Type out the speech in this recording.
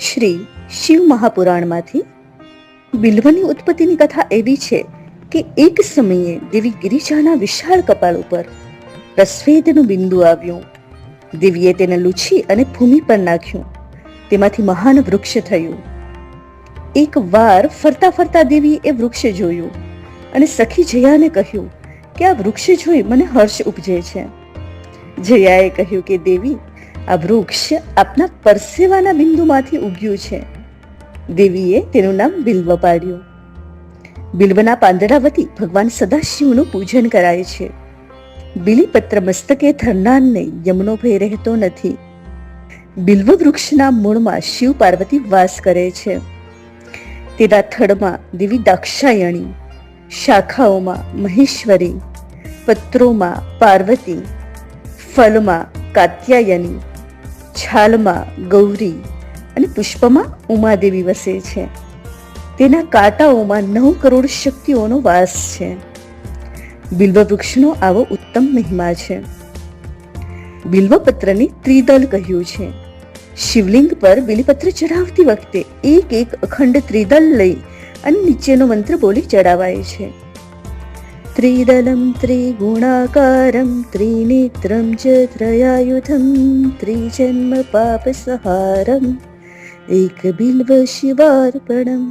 શ્રી શિવ મહાપુરાણમાંથી. બિલ્વની ઉત્પત્તિની કથા એવી છે કે એક સમયે દેવી ગિરિજાના વિશાળ કપાળ ઉપર પ્રસ્વેદનું બિંદુ આવ્યું. દેવીએ તેને લૂછી અને ભૂમિ પર નાખ્યું. તેમાંથી મહાન વૃક્ષ થયું. એક વાર ફરતા ફરતા દેવી એ વૃક્ષ જોયું અને સખી જયાને કહ્યું કે આ વૃક્ષ જોઈ મને હર્ષ ઉપજે છે. જયાએ કહ્યું કે, દેવી આ વૃક્ષ આપના પરસેવાના બિંદુમાંથી ઉગ્યું છે. દેવીએ તેનું નામ બિલ્વ પાડ્યું. બિલ્વના પાંદડાવતી ભગવાન સદાશિવનું પૂજન કરાય છે. બિલીપત્ર મસ્તકે ધરનારને યમનો ભય રહેતો નથી. બિલ્વ વૃક્ષના મૂળમાં શિવ પાર્વતી વાસ કરે છે. તેના થડમાં દેવી દાક્ષાયણી, શાખાઓમાં મહેશ્વરી, પત્રોમાં પાર્વતી, ફલમાં કાત્યાયની છાલમાં ગૌરી અને પુષ્પમાં ઉમાદેવી વસે છે. તેના કાંટાઓમાં નવ કરોડ શક્તિઓનો વાસ છે. બિલ્વ વૃક્ષનો આવો ઉત્તમ મહિમા છે. બિલ્વપત્રને ત્રિદલ કહ્યું છે. શિવલિંગ પર બિલીપત્ર ચઢાવતી વખતે એક એક અખંડ ત્રિદલ લઈ અને નીચેનો મંત્ર બોલી ચડાવાય છે. त्रिदलं त्रिगुणाकारं त्रिनेत्रं च त्रयायुधं त्रिजन्मपापसहारम् एकबिल्बशिवार्पणम्